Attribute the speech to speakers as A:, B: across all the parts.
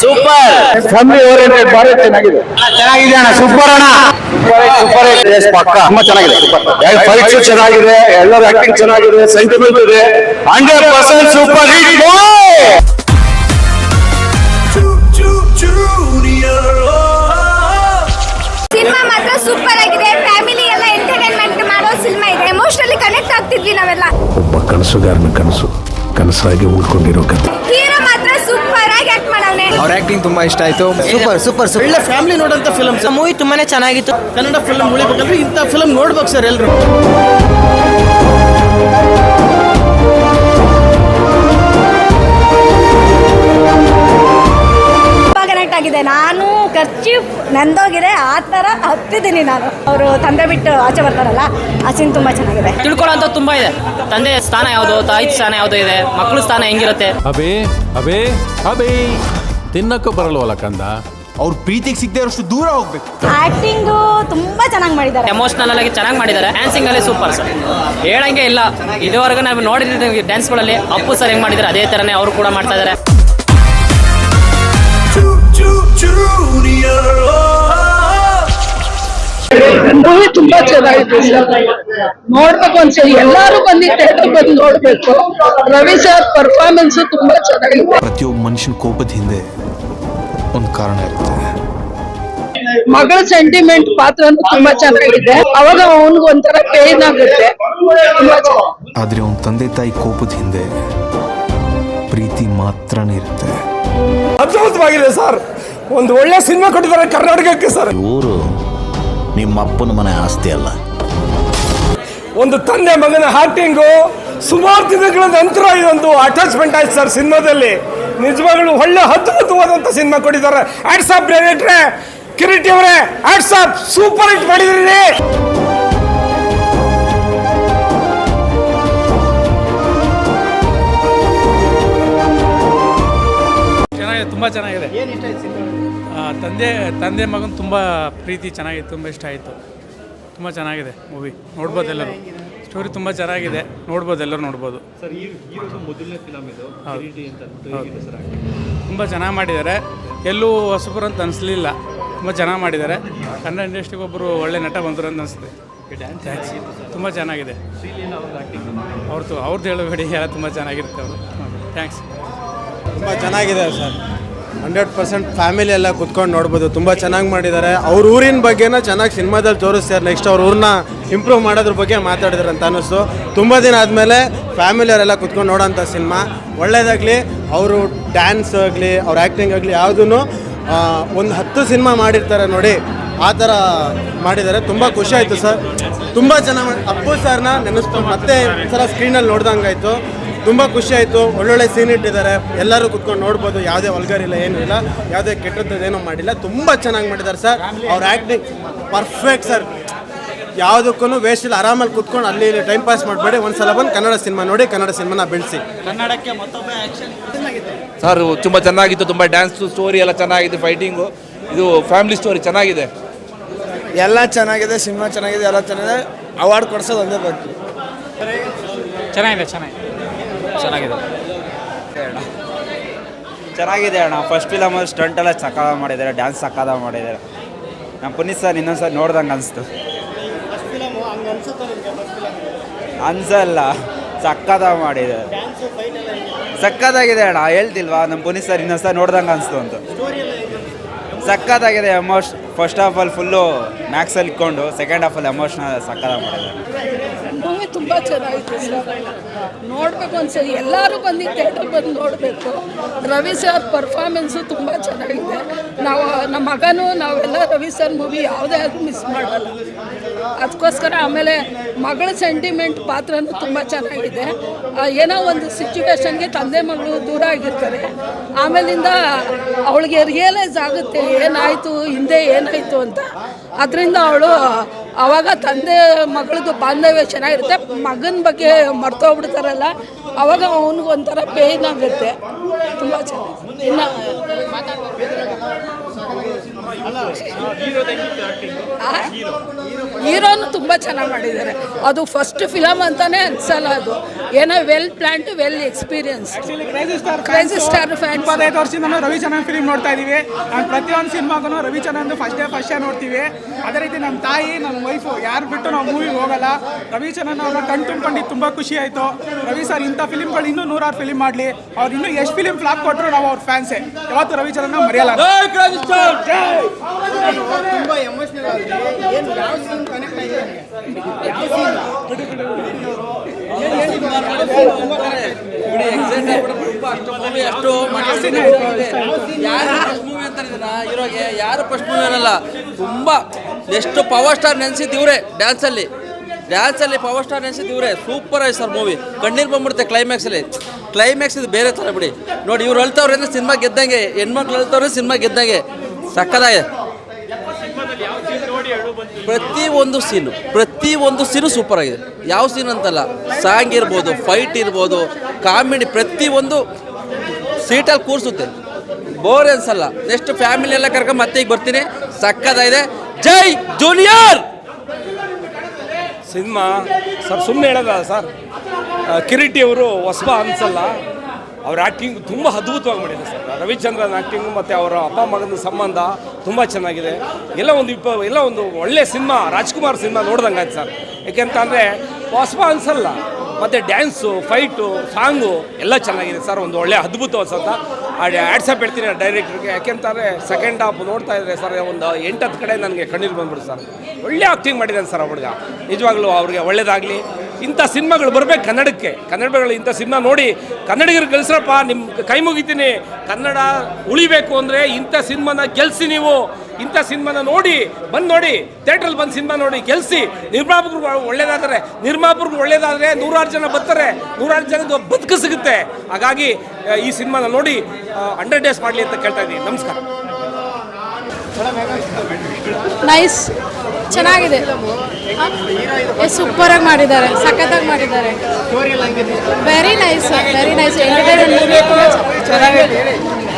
A: Family oriented ಬಾರಿ ಚೆನ್ನಾಗಿದೆ.
B: ಚೆನ್ನಾಗಿದೆ ಅಣ್ಣ. ಸೂಪರ್ ಅಣ್ಣ.
A: ಸೂಪರ್ ಹಿಟ್ ಪಕ್ಕ. ತುಂಬಾ ಚೆನ್ನಾಗಿದೆ. ಪರೀಕ್ಷೆ ಚೆನ್ನಾಗಿದೆ. ಎಲ್ಲರ ಆಕ್ಟಿಂಗ್ ಚೆನ್ನಾಗಿದೆ. ಸೆಂಟಿಮೆಂಟ್ ಇದೆ. Hundred percent super hit
C: cinema ಮಾತ್ರ ಸೂಪರ್ ಆಗಿದೆ. ಫ್ಯಾಮಿಲಿ ಎಲ್ಲ ಎಂಟರ್ಟೈನ್ಮೆಂಟ್ ಮಾಡೋ ಸಿನಿಮಾ ಇದೆ. ಎಮೋಷನಲಿ ಕನೆಕ್ಟ್ ಆಗ್ತಿದ್ವಿ ನಾವೆಲ್ಲ.
D: ಒಬ್ಬ ಕನಸುಗಾರನ ಕನಸು ಕನಸಾಗಿ ಉಳ್ಕೊಂಡಿರೋ ಕತೆ
C: ಹೀರೋ ಮಾತ್ರ ಸೂಪರ್ ಆಗಿ ಆಕ್ಟ್ ಮಾಡವ್ನೆ
B: ಅವ್ರ ಆಕ್ಟಿಂಗ್ ತುಂಬಾ ಇಷ್ಟ ಆಯ್ತು.
E: ಸೂಪರ್ ಸೂಪರ್ ಒಳ್ಳೆ ಫ್ಯಾಮಿಲಿ ನೋಡಂತ ಫಿಲ್ಮ್ ಸರ್ ಮೂವಿ ತುಂಬಾನೇ ಚೆನ್ನಾಗಿತ್ತು. ಕನ್ನಡ ಫಿಲ್ಮ್ ಉಳಿಬೇಕಂದ್ರೆ ಇಂಥ ಫಿಲ್ಮ್ ನೋಡ್ಬೇಕು ಸರ್ ಎಲ್ಲರೂ
C: ತುಂಬಾ ಕನೆಕ್ಟ್ ಆಗಿದೆ. ನಾನು ಖರ್ಚಿ ನಂದೋಗಿದೆ. ಆ ಥರ ಹತ್ತಿದ್ದೀನಿ ನಾನು. ಅವರು ತಂದೆ ಬಿಟ್ಟು ಆಚೆ ಬರ್ತಾರಲ್ಲ ಆ ಸೀನ್ ತುಂಬಾ ಚೆನ್ನಾಗಿದೆ.
F: ತಿಳ್ಕೊಳ್ಳೋಂಥ ತುಂಬಾ ಇದೆ. ತಂದೆ ಸ್ಥಾನ ಯಾವುದು ತಾಯಿ ಸ್ಥಾನ ಯಾವುದು ಇದೆ ಮಕ್ಕಳ ಸ್ಥಾನ ಹೆಂಗಿರುತ್ತೆ?
D: ಅಬೇ ಅಬೇ ಅಬೇ. ತಿನ್ನಕ್ಕೂ ಬರಲ್ವಲ್ಲ ಕಂದ?
B: ಅವ್ರ ಪ್ರೀತಿಗೆ ಸಿಗದೆ ಇರೋಷ್ಟು ದೂರ ಹೋಗ್ಬೇಕು.
C: ಆಕ್ಟಿಂಗ್ ತುಂಬಾ ಚೆನ್ನಾಗಿ ಮಾಡಿದ್ದಾರೆ.
F: ಎಮೋಷನಲ್ ಆಗಿ ಚೆನ್ನಾಗಿ ಮಾಡಿದ್ದಾರೆ. ಡ್ಯಾನ್ಸಿಂಗ್ ಅಲ್ಲಿ ಸೂಪರ್ ಸರ್ ಹೇಳಂಗೆ ಇಲ್ಲ. ಇದುವರೆಗೂ ನಾವು ನೋಡಿದ್ದೀವಿ ಡ್ಯಾನ್ಸ್ಗಳಲ್ಲಿ ಅಪ್ಪು ಸರ್ ಹೆಂಗ್ ಮಾಡಿದ್ದಾರೆ ಅದೇ ತರನೇ ಅವರು ಕೂಡ ಮಾಡ್ತಾ ಇದ್ದಾರೆ
G: ಮೂವಿ ತುಂಬಾ ಚೆನ್ನಾಗಿದೆ ಸರ್ ನೋಡ್ಬೇಕು ಅನ್ಸರಿ ಎಲ್ಲಾರು ಬಂದಿ ಥಿಯೇಟರ್ ಬಂದು ನೋಡ್ಬೇಕು. ರವಿ ಸರ್ ಪರ್ಫಾರ್ಮೆನ್ಸ್ ತುಂಬಾ ಚೆನ್ನಾಗಿದೆ.
H: ಪ್ರತಿಯೊಬ್ಬ ಮನುಷ್ಯನ ಕೋಪದ ಹಿಂದೆ ಒಂದು ಕಾರಣ ಇರುತ್ತೆ.
G: ಮಗಳ ಸೆಂಟಿಮೆಂಟ್ ಪಾತ್ರ ತುಂಬಾ ಚೆನ್ನಾಗಿದೆ. ಅವಾಗ ಅವನಿಗೆ ಒಂಥರ ಪೇನ್ ಆಗುತ್ತೆ. ತುಂಬಾ
H: ಆದ್ರೆ ಅವನ ತಂದೆ ತಾಯಿ ಕೋಪದ ಹಿಂದೆ ಪ್ರೀತಿ ಮಾತ್ರನೇ ಇರುತ್ತೆ.
A: ಅದ್ಭುತವಾಗಿದೆ ಸರ್ ಒಂದು ಒಳ್ಳೆ ಸಿನಿಮಾ ಕೊಟ್ಟಿದ್ದಾರೆ ಕರ್ನಾಟಕಕ್ಕೆ ಸರ್
I: ಊರು ನಿಮ್ಮ ಅಪ್ಪನ ಮನೆ ಆಸ್ತಿ ಅಲ್ಲ.
A: ಒಂದು ತಂದೆ ಮಗನ ಹಾರ್ಟಿಂಗು ಸುಮಾರು ದಿನಗಳ ನಂತರ ಇದೊಂದು ಅಟ್ಯಾಚ್ಮೆಂಟ್ ಆಯ್ತು ಸರ್ ಸಿನಿಮಾದಲ್ಲಿ. ನಿಜವಾಗ್ಲು ಒಳ್ಳೆ ಅದ್ಭುತವಾದಂತ ಸಿನಿಮಾ ಕೊಟ್ಟಿದ್ದಾರೆ. ಆಟ್ಸಾಪ್ ಡೈರೆಕ್ಟ್ರೆ ಕಿರೀಟಿ ಅವರೇ ಆಟ್ಸಾಪ್ ಸೂಪರ್ ಹಿಟ್ ಮಾಡಿದ್ರಿ
J: ಚೆನ್ನಾಗಿದೆ ತುಂಬ ಚೆನ್ನಾಗಿದೆ. ತಂದೆ ತಂದೆ ಮಗನ ತುಂಬ ಪ್ರೀತಿ ಚೆನ್ನಾಗಿತ್ತು ತುಂಬ ಇಷ್ಟ ಆಯಿತು. ತುಂಬ ಚೆನ್ನಾಗಿದೆ ಮೂವಿ ನೋಡ್ಬೋದು ಎಲ್ಲರೂ. ಸ್ಟೋರಿ ತುಂಬ ಚೆನ್ನಾಗಿದೆ. ನೋಡ್ಬೋದು ಎಲ್ಲರೂ ನೋಡ್ಬೋದು. ತುಂಬ ಚೆನ್ನಾಗಿ ಮಾಡಿದ್ದಾರೆ. ಎಲ್ಲೂ ಹೊಸಬರು ಅಂತ ಅನಿಸ್ಲಿಲ್ಲ. ತುಂಬ ಚೆನ್ನಾಗಿ ಮಾಡಿದ್ದಾರೆ. ಕನ್ನಡ ಇಂಡಸ್ಟ್ರಿಗೆ ಒಬ್ಬರು ಒಳ್ಳೆ ನಟ ಬಂದರು ಅಂತ ಅನಿಸುತ್ತೆ. ಥ್ಯಾಂಕ್ಸ್ ತುಂಬ ಚೆನ್ನಾಗಿದೆ. ಅವ್ರದ್ದು ಅವ್ರದ್ದು ಹೇಳಬೇಡಿ ಎಲ್ಲ ತುಂಬ ಚೆನ್ನಾಗಿರುತ್ತೆ ಅವರು ಥ್ಯಾಂಕ್ಸ್
E: ತುಂಬ ಚೆನ್ನಾಗಿದೆ ಸರ್. ಹಂಡ್ರೆಡ್ ಪರ್ಸೆಂಟ್ ಫ್ಯಾಮಿಲಿ ಎಲ್ಲ ಕುತ್ಕೊಂಡು ನೋಡ್ಬೋದು. ತುಂಬ ಚೆನ್ನಾಗಿ ಮಾಡಿದ್ದಾರೆ. ಅವ್ರ ಊರಿನ ಬಗ್ಗೆನ ಚೆನ್ನಾಗಿ ಸಿನಿಮಾದಲ್ಲಿ ತೋರಿಸ್ತಾರೆ ನೆಕ್ಸ್ಟ್ ಅವ್ರ ಊರನ್ನ ಇಂಪ್ರೂವ್ ಮಾಡೋದ್ರ ಬಗ್ಗೆ ಮಾತಾಡಿದ್ರು ಅಂತ ಅನ್ನಿಸ್ತು. ತುಂಬ ದಿನ ಆದಮೇಲೆ ಫ್ಯಾಮಿಲಿಯವರೆಲ್ಲ ಕುತ್ಕೊಂಡು ನೋಡೋಂಥ ಸಿನಿಮಾ. ಒಳ್ಳೇದಾಗಲಿ, ಅವರು ಡ್ಯಾನ್ಸ್ ಆಗಲಿ, ಅವ್ರ ಆ್ಯಕ್ಟಿಂಗ್ ಆಗಲಿ ಯಾವುದೂ ಒಂದು ಹತ್ತು ಸಿನಿಮಾ ಮಾಡಿರ್ತಾರೆ ನೋಡಿ. ಆ ಥರ ಮಾಡಿದ್ದಾರೆ. ತುಂಬ ಖುಷಿ ಆಯಿತು ಸರ್. ತುಂಬ ಚೆನ್ನಾಗಿ ಅಪ್ಪು ಸರ್ನ ನೆನೆಸ್ತು. ಮತ್ತೆ ಸಲ ಸ್ಕ್ರೀನಲ್ಲಿ ನೋಡ್ದಂಗಾಯ್ತು. ತುಂಬ ಖುಷಿ ಆಯಿತು. ಒಳ್ಳೊಳ್ಳೆ ಸೀನ್ ಇಟ್ಟಿದ್ದಾರೆ. ಎಲ್ಲರೂ ಕುತ್ಕೊಂಡು ನೋಡ್ಬೋದು. ಯಾವುದೇ ವಲ್ಗರ್ ಇಲ್ಲ ಏನೂ ಇಲ್ಲ. ಯಾವುದೇ ಕೆಟ್ಟದ್ದು ಏನೂ ಮಾಡಿಲ್ಲ. ತುಂಬ ಚೆನ್ನಾಗಿ ಮಾಡಿದ್ದಾರೆ ಸರ್ ಅವ್ರ ಆ್ಯಕ್ಟಿಂಗ್ ಪರ್ಫೆಕ್ಟ್ ಸರ್ ಯಾವುದಕ್ಕೂ ವೇಸ್ಟ್ ಇಲ್ಲ. ಆರಾಮಲ್ಲಿ ಕುತ್ಕೊಂಡು ಅಲ್ಲಿ ಇಲ್ಲಿ ಟೈಮ್ ಪಾಸ್ ಮಾಡಬೇಡಿ. ಒಂದ್ಸಲ ಬಂದು ಕನ್ನಡ ಸಿನಿಮಾ ನೋಡಿ ಕನ್ನಡ ಸಿನಿಮಾನ ಬೆಳೆಸಿ.
B: ಸರ್ ತುಂಬ ಚೆನ್ನಾಗಿತ್ತು. ತುಂಬ ಡ್ಯಾನ್ಸ್ ಸ್ಟೋರಿ ಎಲ್ಲ ಚೆನ್ನಾಗಿದೆ ಫೈಟಿಂಗು ಇದು ಫ್ಯಾಮಿಲಿ ಸ್ಟೋರಿ ಚೆನ್ನಾಗಿದೆ.
E: ಎಲ್ಲ ಚೆನ್ನಾಗಿದೆ ಸಿನಿಮಾ ಚೆನ್ನಾಗಿದೆ ಎಲ್ಲ ಚೆನ್ನಾಗಿದೆ. ಅವಾರ್ಡ್ ಕೊಡ್ಸೋದು ಒಂದೇ ಬಗ್ಗೆ
F: ಚೆನ್ನಾಗಿದೆ ಚೆನ್ನಾಗಿದೆ. ಚೆನ್ನಾಗಿದೆ.
B: ಚೆನ್ನಾಗಿದೆ ಅಣ್ಣ. ಫಸ್ಟ್ ಫಿಲಮ್ ಸ್ಟಂಟ್ ಎಲ್ಲ ಸಕಾಲ ಮಾಡಿದ್ದಾರೆ ಡ್ಯಾನ್ಸ್ ಸಕಾಲ ಮಾಡಿದ್ದಾರೆ. ನಮ್ಮ ಪುನೀತ್ ಸರ್ ಇನ್ನೊಂದು ಸರ್ ನೋಡ್ದಂಗೆ ಅನಿಸ್ತು. ಅನ್ಸಲ್ಲ. ಸಕ್ಕದ ಮಾಡಿದ್ದಾರೆ. ಸಕ್ಕದಾಗಿದೆ ಅಣ್ಣ. ಹೇಳ್ತಿಲ್ವಾ? ನಮ್ಮ ಪುನೀತ್ ಸರ್ ಇನ್ನೊಂದು ಸರ್ ನೋಡ್ದಂಗೆ ಅನಿಸ್ತು ಅಂತ. ಸಕ್ಕದಾಗಿದೆ ಎಮೋಷ್ ಫಸ್ಟ್ ಹಾಫ್ ಅಲ್ಲಿ ಫುಲ್ಲು ಮ್ಯಾಕ್ಸಲ್ಲಿ ಇಟ್ಕೊಂಡು ಸೆಕೆಂಡ್ ಆಫ್ ಆಲ್ ಸಕ್ಕದ ಮಾಡಿದ್ದಾರೆ.
G: ಮೂವಿ ತುಂಬ ಚೆನ್ನಾಗಿತ್ತು ನೋಡ್ಬೇಕು ಅನ್ಸರಿ ಎಲ್ಲರೂ ಬಂದು ಥಿಯೇಟರ್ ಬಂದು ನೋಡಬೇಕು. ರವಿ ಸರ್ ಪರ್ಫಾರ್ಮೆನ್ಸು ತುಂಬ ಚೆನ್ನಾಗಿದೆ. ನಾವು, ನಮ್ಮ ಮಗನೂ, ನಾವೆಲ್ಲ ರವಿ ಸರ್ ಮೂವಿ ಯಾವುದೇ ಆದ್ರೂ ಮಿಸ್ ಮಾಡಲ್ಲ. ಅದಕ್ಕೋಸ್ಕರ ಆಮೇಲೆ ಮಗಳ ಸೆಂಟಿಮೆಂಟ್ ಪಾತ್ರನೂ ತುಂಬ ಚೆನ್ನಾಗಿದೆ. ಏನೋ ಒಂದು ಸಿಚುವೇಶನ್ಗೆ ತಂದೆ ಮಗಳು ದೂರ ಆಗಿರ್ತಾರೆ. ಆಮೇಲಿಂದ ಅವಳಿಗೆ ರಿಯಲೈಸ್ ಆಗುತ್ತೆ, ಏನಾಯಿತು, ಹಿಂದೆ ಏನಾಯಿತು ಅಂತ. ಅದರಿಂದ ಅವಳು ಆವಾಗ ತಂದೆ ಮಗಳದ್ದು ಬಾಂಧವ್ಯ ಚೆನ್ನಾಗಿರುತ್ತೆ. ಮಗನ ಬಗ್ಗೆ ಮರ್ತೋಗ್ಬಿಡ್ತಾರಲ್ಲ, ಅವಾಗ ಅವನಿಗೆ ಒಂಥರ ಪೇಯ್ನ್ ಆಗುತ್ತೆ. ತುಂಬ ಚೆನ್ನಾಗಿ ಇನ್ನು ಹೀರೋನು ತುಂಬ ಚೆನ್ನಾಗಿ ಮಾಡಿದ್ದಾರೆ. ಅದು ಫಸ್ಟ್ ಫಿಲಮ್ ಅಂತಾನೆ ಅನ್ಸಲ್ಲ ಅದು. ಏನೋ well plan to well experience crazy star fan
K: ಇಪ್ಪತ್ತೈದು ವರ್ಷದಿಂದ ರವಿಚಂದ್ರನ್ ಫಿಲ್ಮ್ ನೋಡ್ತಾ ಇದೀವಿ. ನಾನು ಪ್ರತಿಯೊಂದು ಸಿನಿಮಾಗೂ Ravichandran first day first day ನೋಡ್ತೀವಿ. ಅದೇ ರೀತಿ ನಮ್ಮ ತಾಯಿ ನಮ್ಮ ವೈಫು ಯಾರು ಬಿಟ್ಟು ನಾವು ಮೂವಿಗೆ ಹೋಗಲ್ಲ. ರವಿಚಂದ್ರನ್ ಅವರ ಕಣ್ ತುಂಬಿಕೊಂಡು ತುಂಬ ಖುಷಿ ಆಯಿತು. ರವಿ ಸರ್ ಇಂಥ ಫಿಲಿಮ್ಗಳು ಇನ್ನೂ ನೂರಾರು ಫಿಲಿಮ್ ಮಾಡಲಿ. ಅವ್ರು ಇನ್ನೂ ಎಷ್ಟು ಫಿಲಿಮ್ ಫ್ಲಾಪ್ ಕೊಟ್ಟರು ನಾವು ಅವ್ರ ಫ್ಯಾನ್ಸೇ ಯಾವತ್ತು ರವಿಚಂದ್ರನ್ ಮರೆಯಲ್ಲ.
L: ಅಷ್ಟು ಮೂವಿ ಅಂತ ಇರೋಗೆ ಯಾರು ಫಸ್ಟ್ ಮೂವಿ ಅನ್ನಲ್ಲ ತುಂಬಾ ಎಷ್ಟು ಪವರ್ ಸ್ಟಾರ್ ನೆನೆಸಿದ್ದು ಇವರೇ ಡ್ಯಾನ್ಸಲ್ಲಿ ಡ್ಯಾನ್ಸಲ್ಲಿ ಪವರ್ ಸ್ಟಾರ್ ನೆನೆಸಿದ್ದು ಇವರೇ ಸೂಪರ್ ಆಯ್ತು ಸರ್ ಮೂವಿ ಕಣ್ಣೀರು ಬಂದ್ಬಿಡುತ್ತೆ ಕ್ಲೈಮ್ಯಾಕ್ಸಲ್ಲಿ ಕ್ಲೈಮ್ಯಾಕ್ಸ್ ಇದು ಬೇರೆ ಥರ ಬಿಡಿ ನೋಡಿ ಇವ್ರು ಅಳ್ತವ್ರೆ ಸಿನಿಮಾ ಗೆದ್ದಂಗೆ ಹೆಣ್ಮಕ್ಳು ಅಳ್ತವ್ರೆ ಸಿನಿಮಾ ಗೆದ್ದಂಗೆ ಸಕ್ಕದಾಗಿದೆ ಪ್ರತಿ ಒಂದು ಸೀನು, ಪ್ರತಿ ಒಂದು ಸೀನು ಸೂಪರ್ ಆಗಿದೆ. ಯಾವ ಸೀನ್ ಅಂತಲ್ಲ ಸಾಂಗ್ ಇರ್ಬೋದು ಫೈಟ್ ಇರ್ಬೋದು ಕಾಮಿಡಿ ಪ್ರತಿ ಒಂದು ಸೀಟಲ್ಲಿ ಕೂರಿಸುತ್ತೆ. ಬೋರ್ ಅನ್ಸಲ್ಲ. ನೆಕ್ಸ್ಟ್ ಫ್ಯಾಮಿಲಿ ಎಲ್ಲ ಕರ್ಕೊಂಡು ಮತ್ತೆ ಈಗ ಬರ್ತೀನಿ. ಸಕ್ಕದಾಗಿದೆ. ಜೈ ಜೂನಿಯರ್!
A: ಸಿನಿಮಾ, ಸರ್ ಸುಮ್ಮನೆ ಹೇಳೋದ ಸರ್. ಕಿರೀಟಿ ಅವರು ಹೊಸಬ ಅನ್ಸಲ್ಲ. ಅವ್ರ ಆ್ಯಕ್ಟಿಂಗ್ ತುಂಬ ಅದ್ಭುತವಾಗಿ ಮಾಡಿದೆ ಸರ್. ರವಿಚಂದ್ರನ್ ಆ್ಯಕ್ಟಿಂಗ್ ಮತ್ತು ಅವರ ಅಪ್ಪ ಮಗನ ಸಂಬಂಧ ತುಂಬ ಚೆನ್ನಾಗಿದೆ. ಎಲ್ಲ ಒಂದು ಇಪ್ಪ ಎಲ್ಲ ಒಂದು ಒಳ್ಳೆ ಸಿನಿಮಾ, ರಾಜ್ಕುಮಾರ್ ಸಿನಿಮಾ ನೋಡ್ದಂಗೆ ಆಯ್ತು ಸರ್. ಯಾಕೆಂತಂದರೆ ಹೊಸಬ ಅನ್ಸಲ್ಲ. ಮತ್ತು ಡ್ಯಾನ್ಸು ಫೈಟು ಸಾಂಗು ಎಲ್ಲ ಚೆನ್ನಾಗಿದೆ ಸರ್. ಒಂದು ಒಳ್ಳೆ ಅದ್ಭುತ ಅಂತ ಆ್ಯಡ್ಸಪ್ ಹೇಳ್ತೀನಿ ಡೈರೆಕ್ಟ್ರಿಗೆ ಯಾಕೆಂತಾರೆ ಸೆಕೆಂಡ್ ಹಾಫ್ ನೋಡ್ತಾ ಇದ್ರೆ ಸರ್, ಒಂದು ಎಂಟತ್ತು ಕಡೆ ನನಗೆ ಕಣ್ಣೀರು ಬಂದ್ಬಿಡ್ತು ಸರ್. ಒಳ್ಳೆ ಆ್ಯಕ್ಟಿಂಗ್ ಮಾಡಿದ್ದಾನೆ ಸರ್ ಆ ಹುಡುಗ. ನಿಜವಾಗ್ಲೂ ಅವ್ರಿಗೆ ಒಳ್ಳೇದಾಗಲಿ. ಇಂಥ ಸಿನಿಮಾಗಳು ಬರಬೇಕು ಕನ್ನಡಕ್ಕೆ. ಕನ್ನಡಗಳು ಇಂಥ ಸಿನಿಮಾ ನೋಡಿ ಕನ್ನಡಿಗರು ಗೆಲ್ಸ್ರಪ್ಪ ನಿಮ್ಮ ಕೈ ಮುಗಿತೀನಿ. ಕನ್ನಡ ಉಳಿಬೇಕು ಅಂದರೆ ಇಂಥ ಸಿನಿಮಾನ ಗೆಲ್ಸಿ ನೀವು. ಇಂಥ ಸಿನಿಮಾನ ನೋಡಿ, ಬಂದು ನೋಡಿ ಥಿಯೇಟ್ರಲ್ಲಿ ಬಂದು ಸಿನಿಮಾ ನೋಡಿ ಗೆಲ್ಸಿ. ನಿರ್ಮಾಪಕರು ಒಳ್ಳೇದಾದರೆ ನಿರ್ಮಾಪಕರು ಒಳ್ಳೇದಾದರೆ ನೂರಾರು ಜನ ಬರ್ತಾರೆ. ನೂರಾರು ಜನದ ಬದುಕು ಸಿಗುತ್ತೆ. ಹಾಗಾಗಿ ಈ ಸಿನಿಮಾನ ನೋಡಿ ಹಂಡ್ರೆಡ್ ಡೇಸ್ ಮಾಡಲಿ ಅಂತ ಕೇಳ್ತಾ ಇದ್ದೀನಿ. ನಮಸ್ಕಾರ.
M: ನೈಸ್. ಚೆನ್ನಾಗಿದೆ. ಸೂಪರ್ ಆಗಿ ಮಾಡಿದ್ದಾರೆ ಸಖತ್ತಾಗಿ ಮಾಡಿದ್ದಾರೆ. Very nice very nice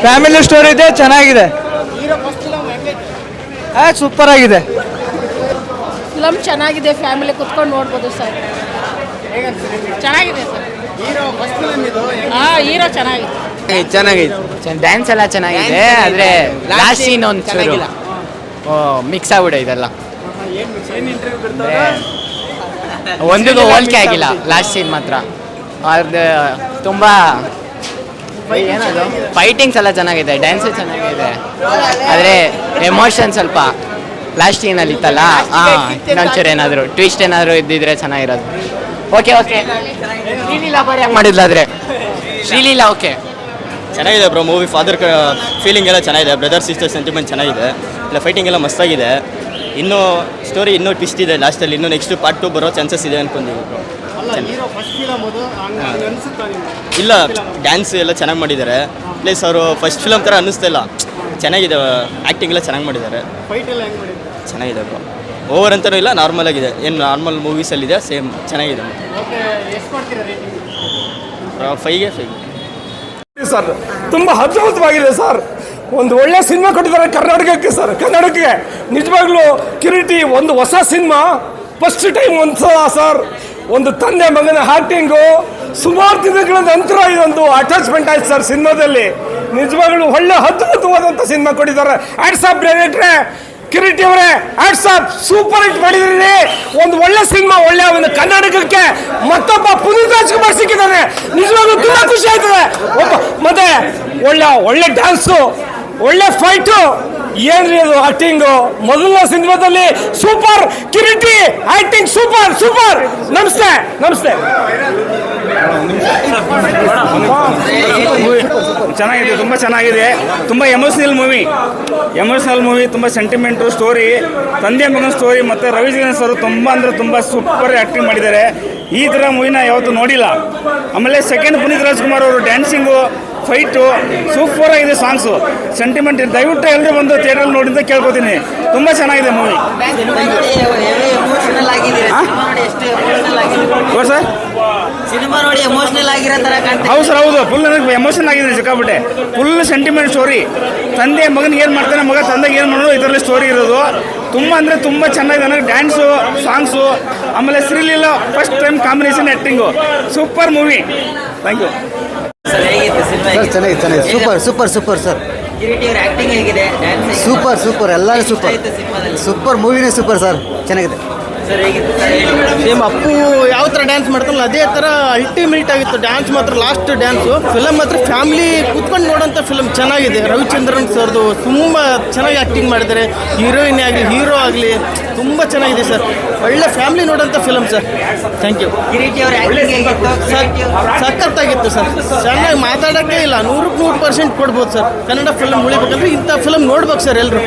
N: family story ಇದೆ ಚೆನ್ನಾಗಿದೆ. ಸೂಪರ್ ಆಗಿದೆ
G: ಫಿಲಮ್ ಚೆನ್ನಾಗಿದೆ ಫ್ಯಾಮಿಲಿ ಕುತ್ಕೊಂಡು ನೋಡ್ಬೋದು ಸರ್. ಚೆನ್ನಾಗಿದೆ ಸರ್. ಹಾಂ ಹೀರೋ ಚೆನ್ನಾಗಿದೆ.
N: ಚೆನ್ನಾಗೈತೆ.
L: ಡ್ಯಾನ್ಸ್ ಎಲ್ಲ ಚೆನ್ನಾಗಿದೆ ಆದರೆ ಲಾಸ್ಟ್ ಸೀನ್ ಒಂದು ಚೆನ್ನಾಗಿಲ್ಲ. ಮಿಕ್ಸ್ ಆಗ್ಬಿಡ ಇದೆಲ್ಲ. ಒಂದಿಗೂ ಹೋಲಿಕೆ ಆಗಿಲ್ಲ ಲಾಸ್ಟ್ ಸೀನ್ ಮಾತ್ರ. ಅದು ತುಂಬ ಏನದು? ಫೈಟಿಂಗ್ಸ್ ಎಲ್ಲ ಚೆನ್ನಾಗಿದೆ ಡ್ಯಾನ್ಸ್ ಚೆನ್ನಾಗಿದೆ. ಆದರೆ ಎಮೋಷನ್ ಸ್ವಲ್ಪ ಲಾಸ್ಟ್ ಸೀನಲ್ಲಿ ಇತ್ತಲ್ಲ ಹಾಂ ಇನ್ನೊಂಚೂರು ಏನಾದರೂ ಟ್ವಿಸ್ಟ್ ಏನಾದರೂ ಇದ್ದಿದ್ರೆ ಚೆನ್ನಾಗಿರೋದು. ಓಕೆ ಓಕೆ ಶ್ರೀಲೀಲಾ ಬರೀ ಮಾಡಿದ್ಲಾದ್ರೆ ಶ್ರೀಲೀಲಾ ಓಕೆ ಚೆನ್ನಾಗಿದೆ ಬ್ರೋ ಮೂವಿ ಫಾದರ್ ಫೀಲಿಂಗ್ ಎಲ್ಲ ಚೆನ್ನಾಗಿದೆ ಬ್ರದರ್ ಸಿಸ್ಟರ್ ಸೆಂಟಿಮೆಂಟ್ ಚೆನ್ನಾಗಿದೆ. ಇಲ್ಲ ಫೈಟಿಂಗ್ ಎಲ್ಲ ಮಸ್ತಾಗಿದೆ. ಇನ್ನೂ ಸ್ಟೋರಿ ಇನ್ನೂ ಟ್ವಿಸ್ಟ್ ಇದೆ ಲಾಸ್ಟಲ್ಲಿ ಇನ್ನೂ ನೆಕ್ಸ್ಟ್ ಪಾರ್ಟ್ ಟು ಬರೋ ಚಾನ್ಸಸ್ ಇದೆ ಅನ್ಕೊಂಡಿದ್ದೀವಿ ಬ್ರೋ ಇಲ್ಲ ಡ್ಯಾನ್ಸ್ ಎಲ್ಲ ಚೆನ್ನಾಗಿ ಮಾಡಿದ್ದಾರೆ. ಪ್ಲೀಸ್ ಅವರು ಫಸ್ಟ್ ಫಿಲಮ್ ಥರ ಅನ್ನಿಸ್ತಾ ಇಲ್ಲ. ಚೆನ್ನಾಗಿದೆ ಆ್ಯಕ್ಟಿಂಗ್ ಎಲ್ಲ ಚೆನ್ನಾಗಿ ಮಾಡಿದ್ದಾರೆ. ಚೆನ್ನಾಗಿದೆ ಬ್ರೋ ಓವರ್ ಅಂತಲೂ ಇಲ್ಲ ನಾರ್ಮಲ್ ಆಗಿದೆ. ಏನು ನಾರ್ಮಲ್ ಮೂವೀಸಲ್ಲಿದೆ ಸೇಮ್ ಚೆನ್ನಾಗಿದೆ. ಫೈಗೆ ಫೈವ್
A: ಸರ್ ತುಂಬ ಅದ್ಭುತವಾಗಿದೆ ಸರ್. ಒಂದು ಒಳ್ಳೆ ಸಿನಿಮಾ ಕೊಟ್ಟಿದ್ದಾರೆ ಕರ್ನಾಟಕಕ್ಕೆ ಸರ್. ಕನ್ನಡಕ್ಕೆ ನಿಜವಾಗ್ಲೂ ಕಿರೀಟಿ, ಒಂದು ಹೊಸ ಸಿನಿಮಾ. ಫಸ್ಟ್ ಟೈಮ್ ಒಂದ್ಸಲ ಸರ್. ಒಂದು ತಂದೆ ಮಗನ ಹಾಕ್ಟಿಂಗು ಸುಮಾರು ದಿನಗಳ ನಂತರ ಇದೊಂದು ಅಟ್ಯಾಚ್ಮೆಂಟ್ ಆಯ್ತು ಸರ್ ಸಿನಿಮಾದಲ್ಲಿ. ನಿಜವಾಗ್ಲೂ ಒಳ್ಳೆ ಅದ್ಭುತವಾದಂಥ ಸಿನಿಮಾ ಕೊಟ್ಟಿದ್ದಾರೆ. ಆಡ್ಸಾಪ್ ಡೈರೆಕ್ಟ್ರೆ ಕಿರೀಟಿ ಅವರೇ ಆಡ್ಸಾಪ್ ಸೂಪರ್ ಹಿಟ್ ಮಾಡಿದ್ರಿ. ಒಂದು ಒಳ್ಳೆ ಸಿನಿಮಾ, ಒಳ್ಳೆ ಒಂದು ಕರ್ನಾಟಕಕ್ಕೆ ಮತ್ತೊಬ್ಬ ಪುನೀತ್ ರಾಜ್ಕುಮಾರ್ ಸಿಕ್ಕಿದ್ದಾನೆ. ನಿಜವಾಗ್ಲೂ ತುಂಬಾ ಖುಷಿ ಆಯ್ತದೆ. ಮತ್ತೆ ಒಳ್ಳೆ ಒಳ್ಳೆ ಡ್ಯಾನ್ಸು ಒಳ್ಳೆ ಫೈಟು ಏನ್ರಿ ಅದು ಆಕ್ಟಿಂಗು ಮೊದಲನೇ ಸಿನಿಮಾದಲ್ಲಿ super Kireeti acting super super ನಮಸ್ತೆ ನಮಸ್ತೆ.
K: ಚೆನ್ನಾಗಿದೆ, ತುಂಬ ಚೆನ್ನಾಗಿದೆ. ತುಂಬ ಎಮೋಷನಲ್ ಮೂವಿ ಎಮೋಷನಲ್ ಮೂವಿ ತುಂಬ ಸೆಂಟಿಮೆಂಟು ಸ್ಟೋರಿ ತಂದೆ ಮಗನ ಸ್ಟೋರಿ ಮತ್ತು ರವಿಚಂದ್ರನ್ ಸರ್ ತುಂಬ ಅಂದರೆ ತುಂಬ ಸೂಪರ್ ಆ್ಯಕ್ಟಿಂಗ್ ಮಾಡಿದ್ದಾರೆ. ಈ ಥರ ಮೂವಿನ ಯಾವತ್ತೂ ನೋಡಿಲ್ಲ. ಆಮೇಲೆ ಸೆಕೆಂಡ್ ಪುನೀತ್ ರಾಜ್ಕುಮಾರ್ ಅವರು ಡ್ಯಾನ್ಸಿಂಗು ಫೈಟು ಸೂಪರ್ ಆಗಿದೆ ಸಾಂಗ್ಸು ಸೆಂಟಿಮೆಂಟ್ ದಯವಿಟ್ಟು ಎಲ್ಲರೂ ಬಂದು ಥಿಯೇಟ್ರಲ್ಲಿ ನೋಡಿ ಅಂತ ಕೇಳ್ಕೊತೀನಿ. ತುಂಬ ಚೆನ್ನಾಗಿದೆ ಮೂವಿ ಸರ್
L: ಸಿನಿಮಾ ನೋಡಿ ಎಮೋಷನಲ್
O: ಆಗಿರೋ ತರ
A: ಹೌದು ಸರ್ ಹೌದು. ಫುಲ್ ನನಗೆ ಎಮೋಷನ್ ಆಗಿದೆ ಸಿಕ್ಕಾಬಿಟ್ಟೆ ಫುಲ್ ಸೆಂಟಿಮೆಂಟ್ ಸ್ಟೋರಿ ತಂದೆ ಮಗನಿಗೆ ಏನು ಮಾಡ್ತಾನೆ? ಮಗ ತಂದೆಗೆ ಏನು ಮಾಡೋದು? ಇದರಲ್ಲಿ ಸ್ಟೋರಿ ಇರೋದು. ತುಂಬ ಅಂದರೆ ತುಂಬ ಚೆನ್ನಾಗಿದೆ. ನನಗೆ ಡ್ಯಾನ್ಸು ಸಾಂಗ್ಸು ಆಮೇಲೆ ಸಿರಿಲಿಲ್ಲ first time combination acting super movie thank you
O: sir
P: ಚೆನ್ನಾಗಿದೆ ಚೆನ್ನಾಗಿದೆ super super super sir. Super super ಎಲ್ಲರೂ ಸೂಪರ್. ಸೂಪರ್ ಮೂವಿನೇ ಸೂಪರ್ ಸರ್. ಚೆನ್ನಾಗಿದೆ.
Q: ಸೇಮ್ ಅಪ್ಪು ಯಾವ ಥರ ಡ್ಯಾನ್ಸ್ ಮಾಡ್ತಾರಲ್ಲ ಅದೇ ಥರ ಅಲ್ಟಿಮೇಟ್ ಆಗಿತ್ತು. ಡ್ಯಾನ್ಸ್ ಮಾತ್ರ ಲಾಸ್ಟ್ ಡ್ಯಾನ್ಸು ಫಿಲಮ್ ಮಾತ್ರ ಫ್ಯಾಮಿಲಿ ಕೂತ್ಕೊಂಡು ನೋಡೋಂಥ ಫಿಲಮ್ ಚೆನ್ನಾಗಿದೆ. ರವಿಚಂದ್ರನ್ ಸರ್ದು ತುಂಬ ಚೆನ್ನಾಗಿ ಆ್ಯಕ್ಟಿಂಗ್ ಮಾಡಿದ್ದಾರೆ. ಹೀರೋಯಿನ್ ಆಗಲಿ ಹೀರೋ ಆಗಲಿ ತುಂಬ ಚೆನ್ನಾಗಿದೆ ಸರ್ ಒಳ್ಳೆ ಫ್ಯಾಮಿಲಿ ನೋಡೋಂಥ ಫಿಲಮ್ ಸರ್ ಥ್ಯಾಂಕ್ ಯು ಸಖತ್ತಾಗಿತ್ತು ಸರ್ ಚೆನ್ನಾಗಿ ಮಾತಾಡೋಕ್ಕೆ ಇಲ್ಲ. ನೂರಕ್ಕೆ ನೂರು ಪರ್ಸೆಂಟ್ ಕೊಡ್ಬೋದು ಸರ್ ಕನ್ನಡ ಫಿಲಮ್ ಉಳಿಬೇಕಂದ್ರೆ ಇಂಥ ಫಿಲಮ್ ನೋಡ್ಬೇಕು ಸರ್ ಎಲ್ಲರೂ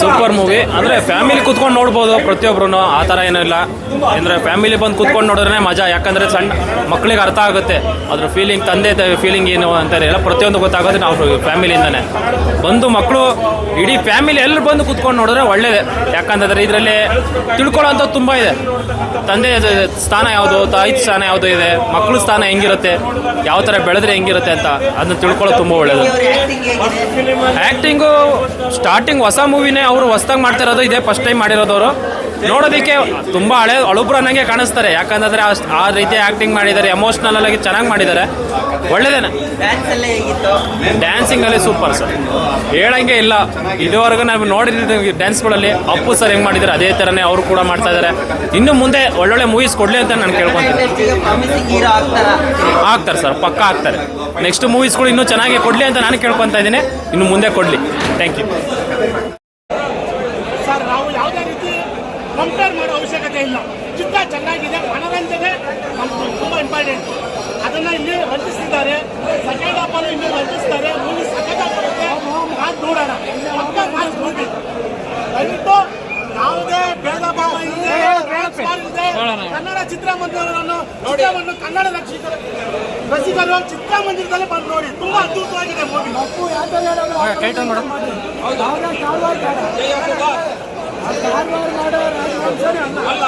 F: ಸೂಪರ್ ಮೂವಿ. ಅಂದರೆ ಫ್ಯಾಮಿಲಿ ಕುತ್ಕೊಂಡು ನೋಡ್ಬೋದು ಪ್ರತಿಯೊಬ್ರು ಆ ಥರ ಏನೂ ಇಲ್ಲ. ಅಂದರೆ ಫ್ಯಾಮಿಲಿ ಬಂದು ಕುತ್ಕೊಂಡು ನೋಡಿದ್ರೆ ಮಜಾ. ಯಾಕಂದರೆ ಸಣ್ಣ ಮಕ್ಕಳಿಗೆ ಅರ್ಥ ಆಗುತ್ತೆ. ಅದ್ರ ಫೀಲಿಂಗ್ ತಂದೆ ಫೀಲಿಂಗ್ ಏನು ಅಂತ ಎಲ್ಲ ಪ್ರತಿಯೊಂದು ಗೊತ್ತಾಗೋದು ನಾವು ಫ್ಯಾಮಿಲಿಯಿಂದನೇ. ಬಂದು ಮಕ್ಕಳು ಇಡೀ ಫ್ಯಾಮಿಲಿ ಎಲ್ಲರೂ ಬಂದು ಕುತ್ಕೊಂಡು ನೋಡಿದ್ರೆ ಒಳ್ಳೇದೇ. ಯಾಕಂತಂದರೆ ಇದರಲ್ಲಿ ತಿಳ್ಕೊಳ್ಳೋಂಥದ್ದು ತುಂಬ ಇದೆ. ತಂದೆ ಸ್ಥಾನ ಯಾವುದು ತಾಯಿ ಸ್ಥಾನ ಯಾವುದು ಇದೆ ಮಕ್ಕಳ ಸ್ಥಾನ ಹೆಂಗಿರುತ್ತೆ ಯಾವ ಥರ ಬೆಳೆದ್ರೆ ಹೆಂಗಿರುತ್ತೆ ಅಂತ ಅದನ್ನ ತಿಳ್ಕೊಳ್ಳೋದು ತುಂಬ ಒಳ್ಳೇದು. ಆ್ಯಕ್ಟಿಂಗು ಸ್ಟಾರ್ಟಿಂಗ್ ಹೊಸ ಮೂವಿನೇ ಅವರು ಹೊಸ್ದಾಗಿ ಮಾಡ್ತಿರೋದು ಇದೇ ಫಸ್ಟ್ ಟೈಮ್ ಮಾಡಿರೋದು ಅವರು. ನೋಡೋದಕ್ಕೆ ತುಂಬ ಹಳೆ ಅಳುಬ್ರು ಅನ್ನಂಗೆ ಕಾಣಿಸ್ತಾರೆ. ಯಾಕಂದ್ರೆ ಆ ರೀತಿ ಆಕ್ಟಿಂಗ್ ಮಾಡಿದ್ದಾರೆ ಎಮೋಷನಲ್ ಆಗಿ ಚೆನ್ನಾಗಿ ಮಾಡಿದ್ದಾರೆ. ಒಳ್ಳೇದೇನೆ. ಡ್ಯಾನ್ಸಿಂಗ್ ಅಲ್ಲಿ ಸೂಪರ್ ಸರ್ ಹೇಳಂಗೆ ಇಲ್ಲ. ಇದುವರೆಗೂ ನಾವು ನೋಡಿದ ಡ್ಯಾನ್ಸ್ಗಳಲ್ಲಿ ಅಪ್ಪು ಸರ್ ಹೆಂಗ್ ಮಾಡಿದ್ದಾರೆ, ಅದೇ ಥರನೇ ಅವರು ಕೂಡ ಮಾಡ್ತಾ ಇದ್ದಾರೆ ಇನ್ನು ಮುಂದೆ ಒಳ್ಳೊಳ್ಳೆ ಮೂವೀಸ್ ಕೊಡ್ಲಿ ಅಂತ ನಾನು ಕೇಳ್ಕೊತೀನಿ.
O: ಆಗ್ತಾರೆ
F: ಸರ್ ಪಕ್ಕ ಆಗ್ತಾರೆ. ನೆಕ್ಸ್ಟ್ ಮೂವೀಸ್ಗಳು ಇನ್ನೂ ಚೆನ್ನಾಗಿ ಕೊಡ್ಲಿ ಅಂತ ನಾನು ಕೇಳ್ಕೊತಾ ಇದ್ದೀನಿ. ಇನ್ನು ಮುಂದೆ ಕೊಡ್ಲಿ. ಥ್ಯಾಂಕ್ ಯು
Q: ಸರ್ ನಾವು ಯಾವುದೇ ರೀತಿ ಕಂಪೇರ್ ಮಾಡೋ ಅವಶ್ಯಕತೆ ಇಲ್ಲ. ಚಿತ್ರ ಚೆನ್ನಾಗಿದೆ ಮನೋರಂಜನೆ ನಮ್ಗೆ ತುಂಬ ಇಂಪಾರ್ಟೆಂಟ್ ಅದನ್ನ ಇಲ್ಲಿ ರಚಿಸಿದ್ದಾರೆ ಸೆಕೆಂಡ್ ಇಲ್ಲಿ ಇನ್ನೂ ವಂಚಿಸ್ತಾರೆ. ಮೂವಿ ಬರುತ್ತೆ. ಮಾತು ನೋಡೋಣ. ಪಕ್ಕ ಮಾತು ಮೂವಿ ದಯವಿಟ್ಟು ಯಾವುದೇ ಭೇದ ಭಾವ ಇಲ್ಲದೆ ಕನ್ನಡ ಚಿತ್ರಮಂದಿರವನ್ನು ಚಿತ್ರವನ್ನು ಕನ್ನಡ ರಕ್ಷಿತರ ರಸಿಕರು ಚಿತ್ರಮಂದಿರದಲ್ಲಿ ಬಂದು ನೋಡಿ. ತುಂಬಾ ಅದ್ಭುತವಾಗಿದೆ ಮೂವಿ.
G: ಮಾಡೋ ರಾಜವಂಶನೇ ಅಲ್ಲ